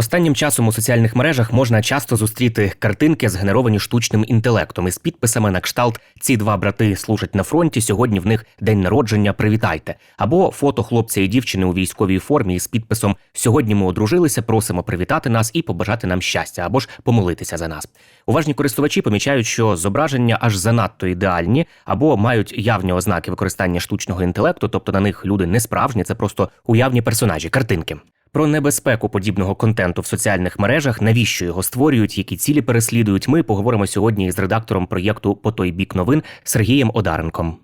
Останнім часом у соціальних мережах можна часто зустріти картинки, згенеровані штучним інтелектом із підписами на кшталт Ці два брати служать на фронті. Сьогодні в них день народження. Привітайте! Або фото хлопця і дівчини у військовій формі із підписом Сьогодні ми одружилися, просимо привітати нас і побажати нам щастя, або ж помолитися за нас. Уважні користувачі помічають, що зображення аж занадто ідеальні, або мають явні ознаки використання штучного інтелекту, тобто на них люди не справжні, це просто уявні персонажі, картинки. Про небезпеку подібного контенту в соціальних мережах, навіщо його створюють, які цілі переслідують. Ми поговоримо сьогодні із редактором проєкту По той бік новин Сергієм Одаренком.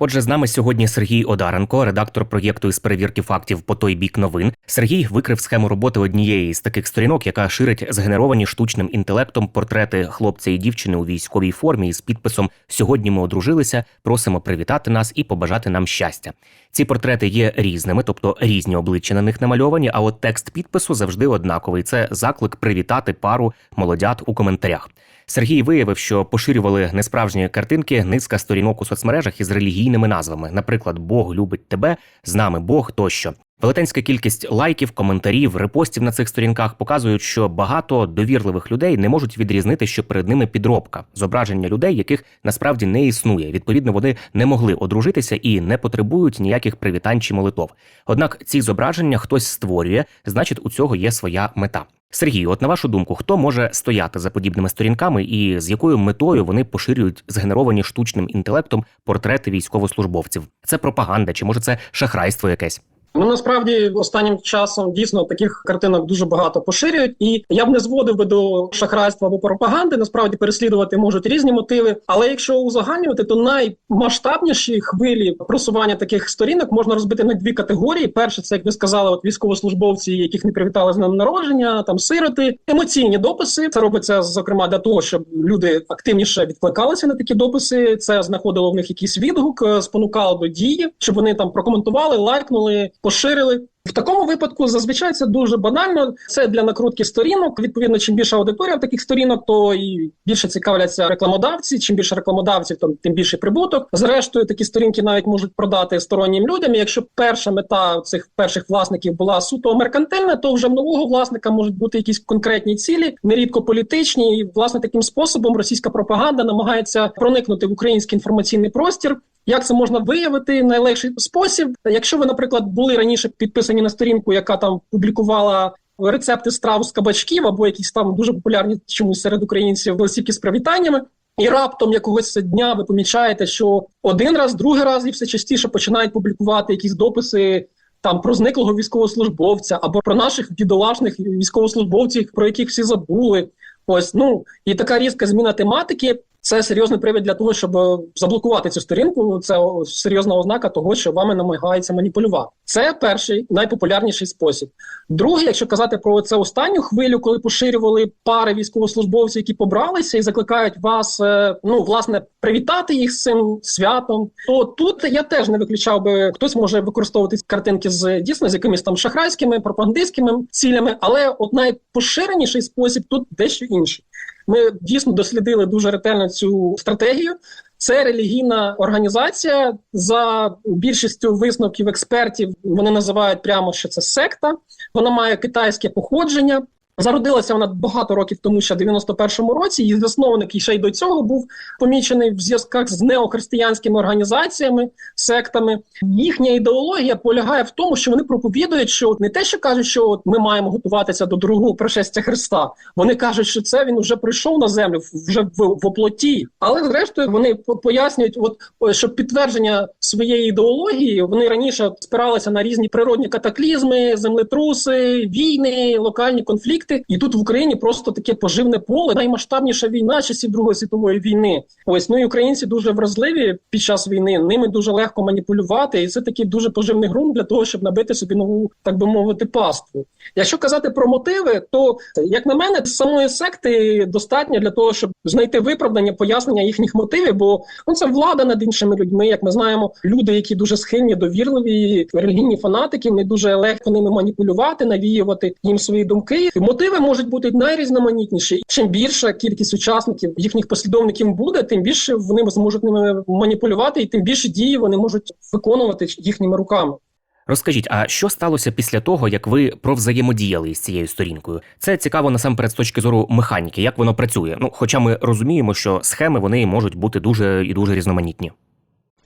Отже, з нами сьогодні Сергій Одаренко, редактор проєкту із перевірки фактів по той бік новин. Сергій викрив схему роботи однієї з таких сторінок, яка ширить згенеровані штучним інтелектом портрети хлопця і дівчини у військовій формі із підписом Сьогодні ми одружилися, просимо привітати нас і побажати нам щастя. Ці портрети є різними, тобто різні обличчя на них намальовані. А от текст підпису завжди однаковий. Це заклик привітати пару молодят у коментарях. Сергій виявив, що поширювали несправжні картинки низка сторінок у соцмережах із релігійними назвами, наприклад, Бог любить тебе, з нами Бог тощо. Велетенська кількість лайків, коментарів, репостів на цих сторінках показують, що багато довірливих людей не можуть відрізнити, що перед ними підробка зображення людей, яких насправді не існує. Відповідно, вони не могли одружитися і не потребують ніяких привітань чи молитов. Однак ці зображення хтось створює, значить, у цього є своя мета. Сергій, от на вашу думку, хто може стояти за подібними сторінками і з якою метою вони поширюють згенеровані штучним інтелектом портрети військовослужбовців? Це пропаганда чи може це шахрайство якесь? Ну насправді останнім часом дійсно таких картинок дуже багато поширюють, і я б не зводив би до шахрайства або пропаганди. Насправді переслідувати можуть різні мотиви. Але якщо узагальнювати, то наймасштабніші хвилі просування таких сторінок можна розбити на дві категорії. Перше, це як ви сказали, от військовослужбовці, яких не привітали з днем народження, там сироти, емоційні дописи. Це робиться зокрема для того, щоб люди активніше відкликалися на такі дописи. Це знаходило в них якийсь відгук, е, спонукало до дії, щоб вони там прокоментували, лайкнули, поширили. В такому випадку зазвичай це дуже банально. Це для накрутки сторінок. Відповідно, чим більша аудиторія в таких сторінок, то і більше цікавляться рекламодавці. Чим більше рекламодавців, то тим більший прибуток. Зрештою, такі сторінки навіть можуть продати стороннім людям. Якщо перша мета цих перших власників була суто меркантильна, то вже в нового власника можуть бути якісь конкретні цілі, нерідко політичні. І власне таким способом російська пропаганда намагається проникнути в український інформаційний простір. Як це можна виявити? Найлегший спосіб. Якщо ви, наприклад, були раніше підписані на сторінку, яка там публікувала рецепти страв з кабачків або якісь там дуже популярні чомусь серед українців листівки з привітаннями. І раптом якогось дня ви помічаєте, що один раз, другий раз і все частіше починають публікувати якісь дописи там про зниклого військовослужбовця або про наших бідолашних військовослужбовців, про яких всі забули. Ось ну і така різка зміна тематики. Це серйозний привід для того, щоб е, заблокувати цю сторінку. Це серйозна ознака того, що вами намагаються маніпулювати. Це перший найпопулярніший спосіб. Другий, якщо казати про це останню хвилю, коли поширювали пари військовослужбовців, які побралися і закликають вас, е, ну власне, привітати їх з цим святом. То тут я теж не виключав би хтось може використовувати картинки з дійсно з якимись там шахрайськими пропагандистськими цілями, але от найпоширеніший спосіб тут дещо інший. Ми дійсно дослідили дуже ретельно цю стратегію. Це релігійна організація за більшістю висновків експертів. Вони називають прямо, що це секта. Вона має китайське походження. Зародилася вона багато років тому, ще в 91-му році. Її засновник і ще й до цього був помічений в зв'язках з неохристиянськими організаціями, сектами. Їхня ідеологія полягає в тому, що вони проповідують, що не те, що кажуть, що от ми маємо готуватися до другого пришестя Христа. Вони кажуть, що це він вже прийшов на землю, вже в, в оплоті. Але зрештою вони по- пояснюють, от що підтвердження своєї ідеології вони раніше спиралися на різні природні катаклізми, землетруси, війни, локальні конфлікти. Конфлікти. І тут в Україні просто таке поживне поле, наймасштабніша війна часів Другої світової війни. Ось ну і українці дуже вразливі під час війни. Ними дуже легко маніпулювати, і це такий дуже поживний ґрунт для того, щоб набити собі нову, так би мовити, паству. Якщо казати про мотиви, то як на мене, самої секти достатньо для того, щоб знайти виправдання, пояснення їхніх мотивів, бо ну це влада над іншими людьми. Як ми знаємо, люди, які дуже схильні, довірливі, релігійні фанатики, вони дуже легко ними маніпулювати, навіювати їм свої думки. Мотиви можуть бути найрізноманітніші. Чим більша кількість учасників їхніх послідовників буде, тим більше вони зможуть ними маніпулювати, і тим більше дії вони можуть виконувати їхніми руками. Розкажіть, а що сталося після того, як ви провзаємодіяли з цією сторінкою? Це цікаво насамперед з точки зору механіки, як воно працює. Ну, хоча ми розуміємо, що схеми вони можуть бути дуже і дуже різноманітні.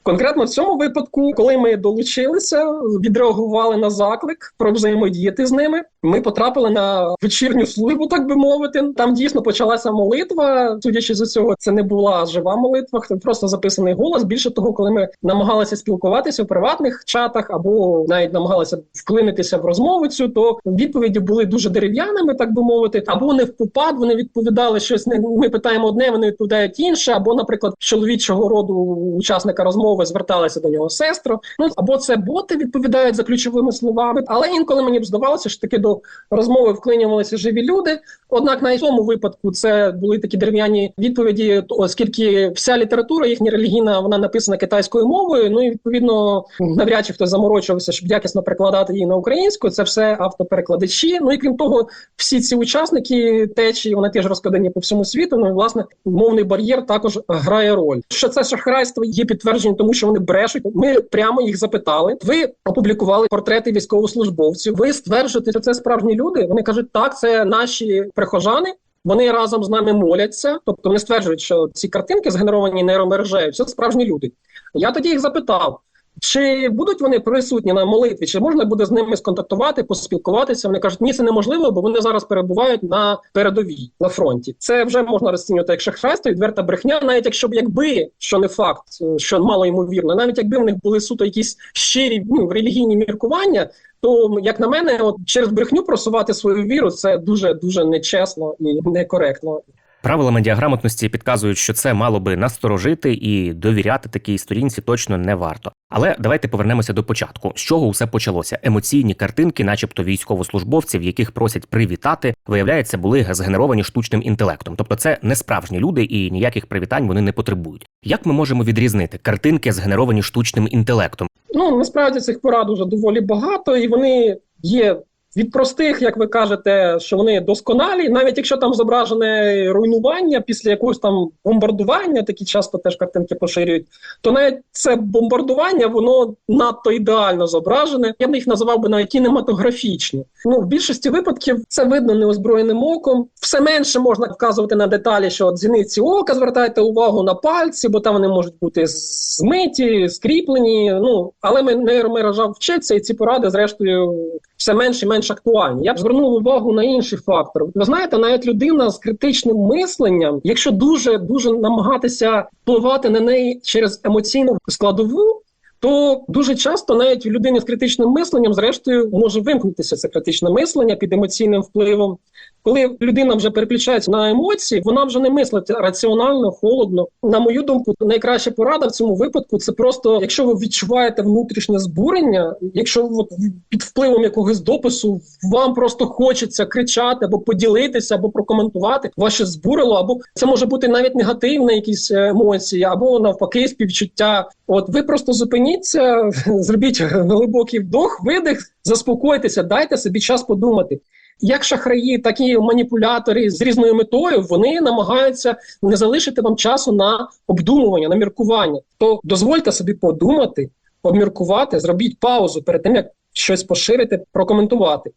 Конкретно в цьому випадку, коли ми долучилися, відреагували на заклик про взаємодіяти з ними. Ми потрапили на вечірню службу, так би мовити. Там дійсно почалася молитва. Судячи з усього, це не була жива молитва, просто записаний голос. Більше того, коли ми намагалися спілкуватися в приватних чатах або навіть намагалися вклинитися в розмову цю, то відповіді були дуже дерев'яними, так би мовити, або не в попад. Вони відповідали щось. Не ми питаємо одне, вони відповідають інше, або, наприклад, чоловічого роду учасника розмови зверталися до нього сестро. Ну або це боти відповідають за ключовими словами. Але інколи мені б здавалося, що таки до розмови вклинювалися живі люди. Однак на цьому випадку це були такі дерев'яні відповіді, оскільки вся література їхня релігійна вона написана китайською мовою. Ну і відповідно навряд чи хтось заморочувався, щоб якісно перекладати її на українську. Це все автоперекладачі. Ну і крім того, всі ці учасники течії вони теж розкладені по всьому світу. Ну і власне мовний бар'єр також грає роль. Що це шахрайство є підтвердженням, тому що вони брешуть. Ми прямо їх запитали. Ви опублікували портрети військовослужбовців. Ви стверджуєте, що це справжні люди. Вони кажуть, так це наші прихожани. Вони разом з нами моляться, тобто вони стверджують, що ці картинки згенеровані нейромережею, це справжні люди. Я тоді їх запитав. Чи будуть вони присутні на молитві? Чи можна буде з ними сконтактувати, поспілкуватися? Вони кажуть, ні, це неможливо, бо вони зараз перебувають на передовій на фронті. Це вже можна розцінювати як шахрайство, відверта брехня, навіть якщо б якби що не факт, що мало ймовірно, навіть якби в них були суто якісь щирі ну, релігійні міркування. То як на мене, от через брехню просувати свою віру це дуже дуже нечесно і некоректно. Правила медіаграмотності підказують, що це мало би насторожити і довіряти такій сторінці точно не варто. Але давайте повернемося до початку. З чого усе почалося? Емоційні картинки, начебто військовослужбовців, яких просять привітати, виявляється, були згенеровані штучним інтелектом. Тобто, це не справжні люди і ніяких привітань вони не потребують. Як ми можемо відрізнити картинки, згенеровані штучним інтелектом? Ну насправді цих порад уже доволі багато, і вони є від простих, як ви кажете, що вони досконалі, навіть якщо там зображене руйнування після якогось там бомбардування, такі часто теж картинки поширюють, то навіть це бомбардування воно надто ідеально зображене. Я б їх називав би навіть кінематографічні. Ну в більшості випадків це видно неозброєним оком. Все менше можна вказувати на деталі, що от зіниці ока звертайте увагу на пальці, бо там вони можуть бути змиті, скріплені. Ну але ми нейромережа вчиться, і ці поради, зрештою, все менш і менш актуальні. Я б звернув увагу на інший фактор. Ви знаєте, навіть людина з критичним мисленням, якщо дуже дуже намагатися впливати на неї через емоційну складову. То дуже часто навіть у людини з критичним мисленням, зрештою, може вимкнутися це критичне мислення під емоційним впливом. Коли людина вже переключається на емоції, вона вже не мислить раціонально, холодно. На мою думку, найкраща порада в цьому випадку це просто, якщо ви відчуваєте внутрішнє збурення, якщо от під впливом якогось допису вам просто хочеться кричати або поділитися, або прокоментувати, щось збурило, або це може бути навіть негативні якісь емоції, або навпаки, співчуття. От ви просто зупиніться, зробіть глибокий вдох, видих, заспокойтеся, дайте собі час подумати. Як шахраї, так і маніпулятори з різною метою вони намагаються не залишити вам часу на обдумування, на міркування. То дозвольте собі подумати, обміркувати, зробіть паузу перед тим, як щось поширити, прокоментувати.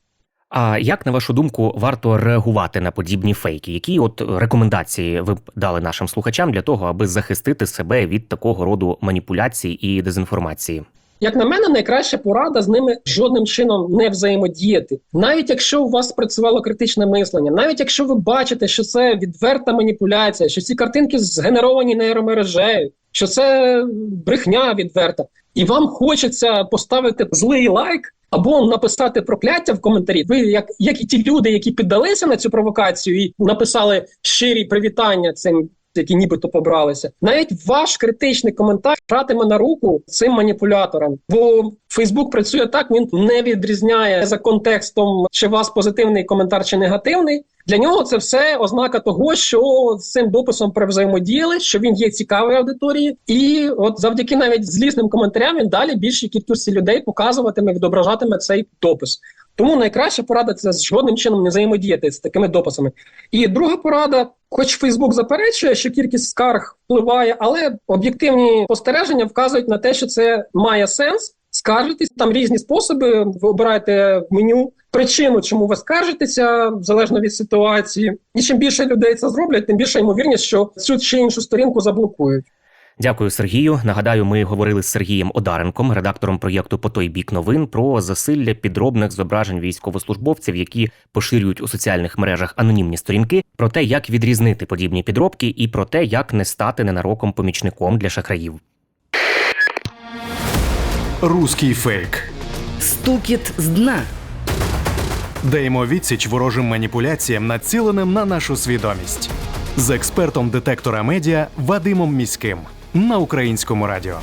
А як на вашу думку варто реагувати на подібні фейки? Які от рекомендації ви б дали нашим слухачам для того, аби захистити себе від такого роду маніпуляцій і дезінформації? Як на мене, найкраща порада з ними жодним чином не взаємодіяти. Навіть якщо у вас спрацювало критичне мислення, навіть якщо ви бачите, що це відверта маніпуляція, що ці картинки згенеровані нейромережею, що це брехня відверта, і вам хочеться поставити злий лайк. Або написати прокляття в коментарі. Ви як, як і ті люди, які піддалися на цю провокацію і написали щирі привітання цим, які нібито побралися. Навіть ваш критичний коментар гратиме на руку цим маніпуляторам. Бо Фейсбук працює так, він не відрізняє за контекстом, чи у вас позитивний коментар чи негативний. Для нього це все ознака того, що з цим дописом перевзаємодіяли, що він є цікавий аудиторії, і от завдяки навіть злісним коментарям він далі більшій кількості людей показуватиме, відображатиме цей допис. Тому найкраща порада це з жодним чином не взаємодіяти з такими дописами. І друга порада, хоч Фейсбук заперечує, що кількість скарг впливає, але об'єктивні спостереження вказують на те, що це має сенс. Скаржитись там різні способи. Ви обираєте в меню причину, чому ви скаржитеся, залежно від ситуації. І чим більше людей це зроблять, тим більша ймовірність, що цю чи іншу сторінку заблокують. Дякую, Сергію. Нагадаю, ми говорили з Сергієм Одаренком, редактором проєкту По той бік новин, про засилля підробних зображень військовослужбовців, які поширюють у соціальних мережах анонімні сторінки, про те, як відрізнити подібні підробки, і про те, як не стати ненароком помічником для шахраїв. Руський фейк. Стукіт з дна. Даємо відсіч ворожим маніпуляціям, націленим на нашу свідомість. З експертом детектора медіа Вадимом Міським на українському радіо.